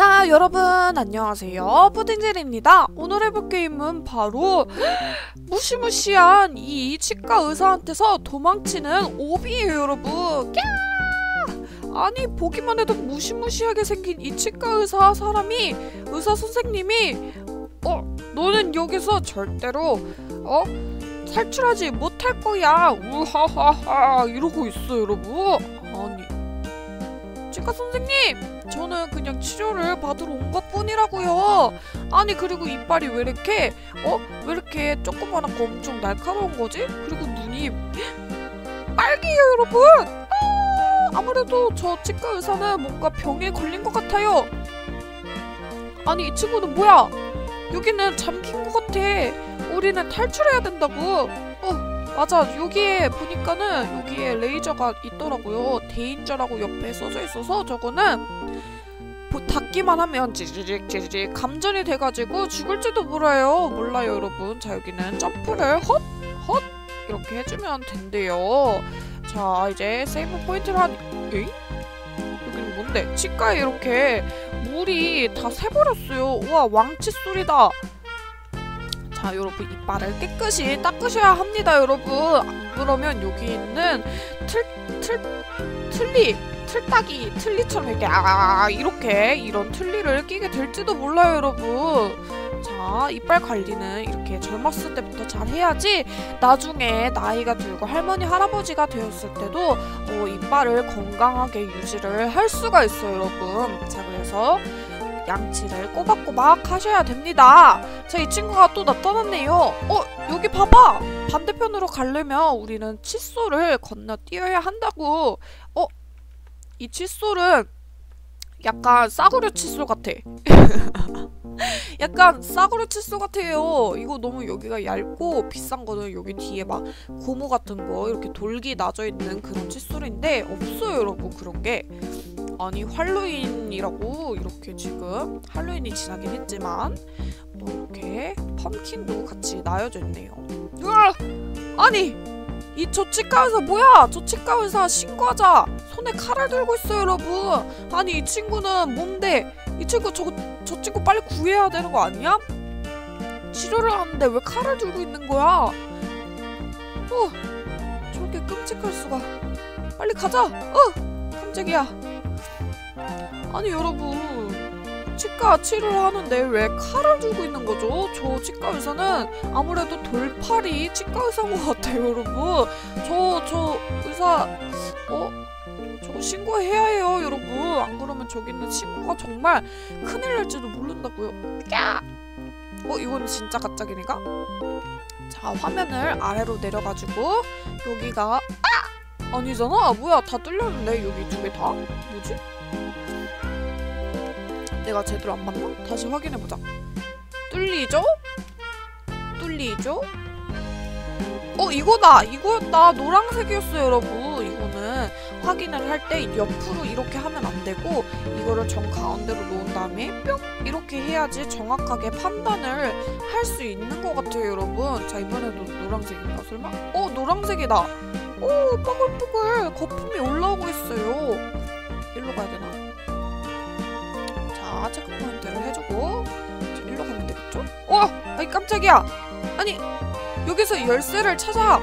자 여러분 안녕하세요. 푸딩젤입니다. 오늘 해볼 게임은 바로 무시무시한 이 치과 의사한테서 도망치는 오비예요 여러분. 꺄! 아니 보기만 해도 무시무시하게 생긴 이 치과 의사 사람이 의사 선생님이 어 너는 여기서 절대로 어 탈출하지 못할 거야. 우하하하 이러고 있어 여러분. 아니 치과 선생님 저는 그냥 치료를 받으러 온 것 뿐이라고요. 아니 그리고 이빨이 왜 이렇게 어? 왜 이렇게 조그만하고 엄청 날카로운 거지? 그리고 눈이 빨개요 여러분. 아, 아무래도 저 치과 의사는 뭔가 병에 걸린 것 같아요. 아니 이 친구는 뭐야? 여기는 잠긴 것 같아. 우리는 탈출해야 된다고. 어 맞아. 여기에 보니까는 여기에 레이저가 있더라고요. 대인저라고 옆에 써져 있어서 저거는 보, 닿기만 하면 찌지직 찌지직 감전이 돼가지고 죽을지도 몰라요. 몰라요 여러분. 자 여기는 점프를 헛 헛 이렇게 해주면 된대요. 자 이제 세이브 포인트를 한 에이? 여기는 뭔데? 치과에 이렇게 물이 다 새버렸어요. 우와 왕칫솔이다 자 여러분 이빨을 깨끗이 닦으셔야 합니다 여러분. 안 그러면 여기 있는 틀, 틀, 틀리 틀딱이 틀니처럼 이렇게 아 이렇게 이런 틀니를 끼게 될지도 몰라요 여러분. 자 이빨 관리는 이렇게 젊었을 때부터 잘 해야지 나중에 나이가 들고 할머니 할아버지가 되었을 때도 어, 이빨을 건강하게 유지를 할 수가 있어요 여러분. 자 그래서 양치를 꼬박꼬박 하셔야 됩니다. 자, 이 친구가 또 나타났네요. 어, 여기 봐봐! 반대편으로 가려면 우리는 칫솔을 건너뛰어야 한다고. 어, 이 칫솔은 약간 싸구려 칫솔 같아. 약간 싸구려 칫솔 같아요. 이거 너무 여기가 얇고 비싼 거는 여기 뒤에 막 고무 같은 거 이렇게 돌기 나져 있는 그런 칫솔인데 없어요, 여러분. 그런 게. 아니 할로윈이라고 이렇게 지금 할로윈이 지나긴 했지만 또 이렇게 펌킨도 같이 나여져 있네요. 으아! 아니 이저 치과 의사 뭐야? 저 치과 의사 신고하자. 손에 칼을 들고 있어 여러분. 아니 이 친구는 뭔데? 이 친구 저, 저 친구 빨리 구해야 되는 거 아니야? 치료를 하는데 왜 칼을 들고 있는 거야? 어 저렇게 끔찍할 수가. 빨리 가자. 어 깜짝이야. 아니 여러분 치과 치료를 하는데 왜 칼을 들고 있는 거죠? 저 치과 의사는 아무래도 돌팔이 치과 의사인 것 같아요 여러분 저 저 의사 어? 저거 신고해야 해요 여러분 안 그러면 저기 있는 친구가 정말 큰일 날지도 모른다고요 야! 어 이건 진짜 가짜기니까? 자 화면을 아래로 내려가지고 여기가 아! 아니잖아 뭐야 다 뚫렸는데 여기 두 개 다? 뭐지? 내가 제대로 안 맞나? 다시 확인해보자 뚫리죠? 뚫리죠? 어 이거다! 이거였다! 노란색이었어요 여러분 이거는 확인을 할 때 옆으로 이렇게 하면 안 되고 이거를 정 가운데로 놓은 다음에 뿅! 이렇게 해야지 정확하게 판단을 할 수 있는 것 같아요 여러분 자 이번에도 노란색인가 설마? 어 노란색이다! 오 뽀글뽀글 거품이 올라오고 있어요 일로 가야 되나? 체크 포인트를 해주고 일로 가면 되겠죠? 어! 아이 깜짝이야! 아니 여기서 열쇠를 찾아!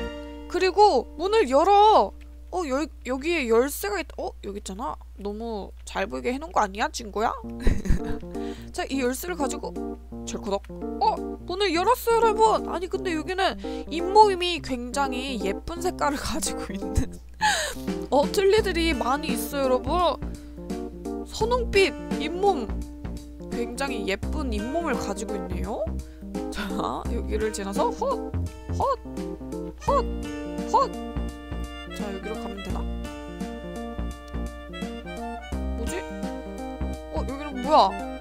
그리고 문을 열어! 어 여, 여기에 열쇠가 있.. 어? 여기 있잖아 너무 잘 보이게 해놓은 거 아니야 친구야? 자 이 열쇠를 가지고 절구덕 어? 문을 열었어요 여러분 아니 근데 여기는 잇모임이 굉장히 예쁜 색깔을 가지고 있는 어 틀니들이 많이 있어요 여러분 선홍빛 잇몸 굉장히 예쁜 잇몸을 가지고 있네요. 자, 여기를 지나서 헛! 헛! 헛! 헛! 자, 여기로 가면 되나? 뭐지? 어, 여기는 뭐야?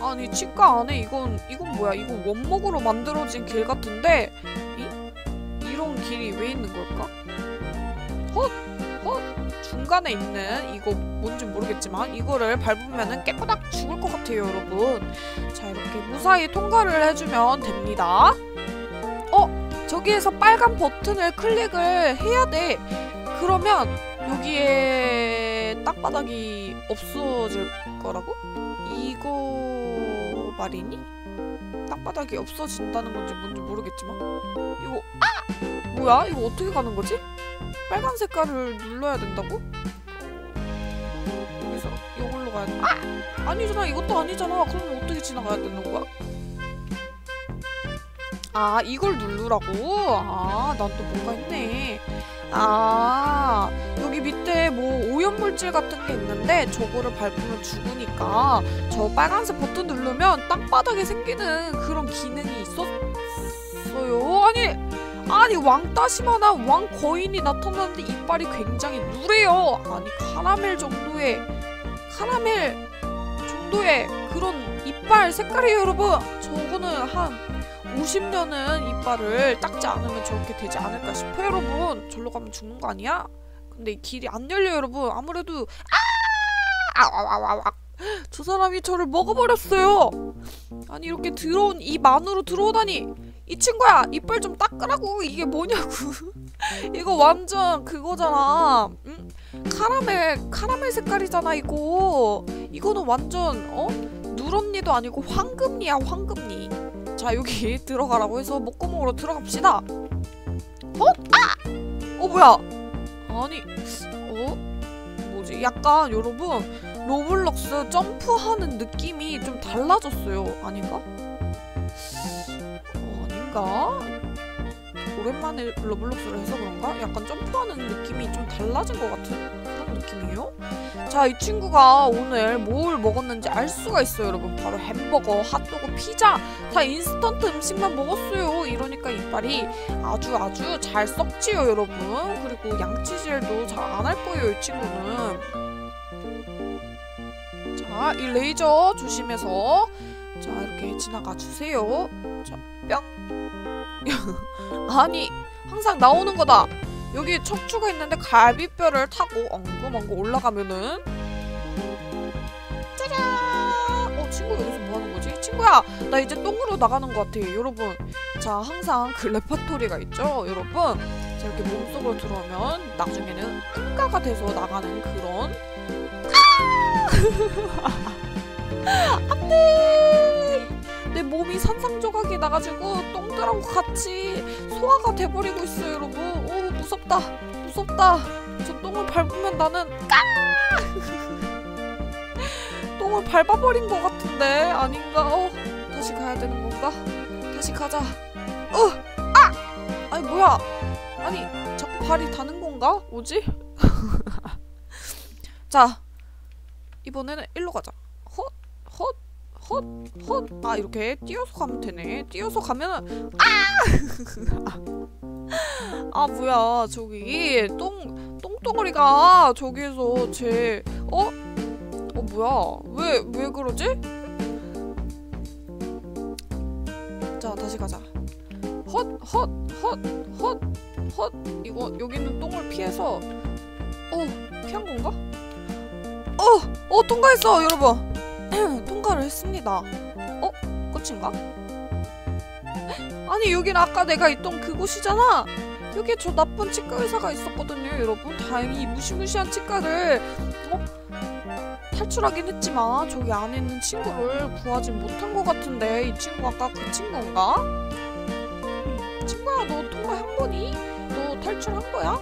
아니, 치과 안에 이건, 이건 뭐야? 이건 원목으로 만들어진 길 같은데 이? 이런 길이 왜 있는 걸까? 헛! 헛! 중간에 있는 이거 뭔지 모르겠지만 이거를 밟으면 깨꼬닥 죽을 것 같아요 여러분 자 이렇게 무사히 통과를 해주면 됩니다 어? 저기에서 빨간 버튼을 클릭을 해야 돼 그러면 여기에 땅바닥이 없어질 거라고? 이거 말이니? 땅바닥이 없어진다는 건지 뭔지 모르겠지만 이거 아! 뭐야? 이거 어떻게 가는 거지? 빨간 색깔을 눌러야 된다고? 여기서 이걸로 가야 돼. 아! 아니잖아. 이것도 아니잖아. 그러면 어떻게 지나가야 되는 거야? 아, 이걸 누르라고? 아, 난 또 뭔가 했네. 아, 여기 밑에 뭐 오염물질 같은 게 있는데 저거를 밟으면 죽으니까 저 빨간색 버튼 누르면 땅바닥에 생기는 그런 기능이 있었어요. 아니, 아니 왕따시만한 왕거인이 나타났는데 이빨이 굉장히 누래요. 아니 카라멜 정도의 카라멜 정도의 그런 이빨 색깔이에요, 여러분. 저거는 한 50년은 이빨을 닦지 않으면 저렇게 되지 않을까 싶어요, 여러분. 절로 가면 죽는 거 아니야? 근데 이 길이 안 열려요, 여러분. 아무래도 아! 아와와와 저 사람이 저를 먹어버렸어요. 아니 이렇게 들어온 입 안으로 들어오다니 이 친구야 이빨 좀 닦으라고 이게 뭐냐고 이거 완전 그거잖아 응? 카라멜 카라멜 색깔이잖아 이거 이거는 완전 어 누런니도 아니고 황금리야 황금리 자 여기 들어가라고 해서 목구멍으로 들어갑시다 어? 아! 어 뭐야 아니 어? 뭐지 약간 여러분 로블록스 점프하는 느낌이 좀 달라졌어요 아닌가? 어, 아닌가? 오랜만에 로블록스를 해서 그런가? 약간 점프하는 느낌이 좀 달라진 것 같은 느낌이에요. 자, 이 친구가 오늘 뭘 먹었는지 알 수가 있어요, 여러분. 바로 햄버거, 핫도그, 피자 다 인스턴트 음식만 먹었어요. 이러니까 이빨이 아주 아주 잘 썩지요, 여러분. 그리고 양치질도 잘 안 할 거예요, 이 친구는. 자, 이 레이저 조심해서 자, 이렇게 지나가 주세요. 자, 뿅. 아니, 항상 나오는 거다. 여기 척추가 있는데 갈비뼈를 타고 엉금엉금 올라가면은 짜잔! 어, 친구 여기서 뭐 하는 거지? 친구야, 나 이제 똥으로 나가는 것 같아. 여러분, 자, 항상 그 레퍼토리가 있죠, 여러분. 자, 이렇게 몸속으로 들어오면 나중에는 응가가 돼서 나가는 그런 안돼 내 몸이 산산조각이 나가지고 똥들하고 같이 소화가 돼버리고 있어요 여러분 오 무섭다. 무섭다. 저 똥을 밟으면 나는 까! 똥을 밟아버린 것 같은데 아닌가? 어 다시 가야 되는 건가? 다시 가자. 어 아! 아니 뭐야? 아니 자꾸 발이 닿는 건가? 뭐지? 자 이번에는 일로 가자. 헛, 헛, 헛, 헛. 아 이렇게 뛰어서 가면 되네. 뛰어서 가면은 아! 아 뭐야 저기 똥 똥덩어리가 저기에서 제 어? 어 뭐야 왜 왜 그러지? 자 다시 가자. 헛, 헛, 헛, 헛, 헛. 이거 여기 있는 똥을 피해서 어 피한 건가? 어! 어 통과했어 여러분 통과를 했습니다 어? 끝인가? 아니 여긴 아까 내가 있던 그곳이잖아 여기에 저 나쁜 치과 의사가 있었거든요 여러분 다행히 이 무시무시한 치과를 어? 탈출하긴 했지만 저기 안에 있는 친구를 구하진 못한 것 같은데 이 친구 아까 그 친구인가? 친구야 너 통과한 거니? 너 탈출한 거야?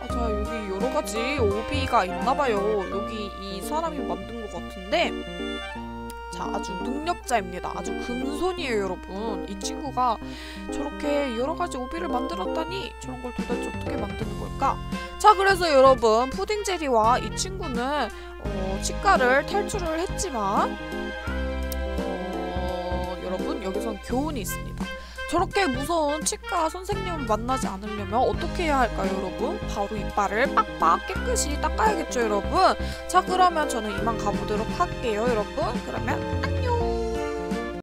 아, 자 여기 여러 가지 오비가 있나봐요. 여기 이 사람이 만든 것 같은데 자 아주 능력자입니다. 아주 금손이에요 여러분. 이 친구가 저렇게 여러 가지 오비를 만들었다니 저런 걸 도대체 어떻게 만드는 걸까? 자 그래서 여러분 푸딩 제리와 이 친구는 어, 치과를 탈출을 했지만 어, 여러분 여기선 교훈이 있습니다. 저렇게 무서운 치과 선생님을 만나지 않으려면 어떻게 해야 할까요, 여러분? 바로 이빨을 빡빡 깨끗이 닦아야겠죠, 여러분? 자, 그러면 저는 이만 가보도록 할게요, 여러분. 그러면!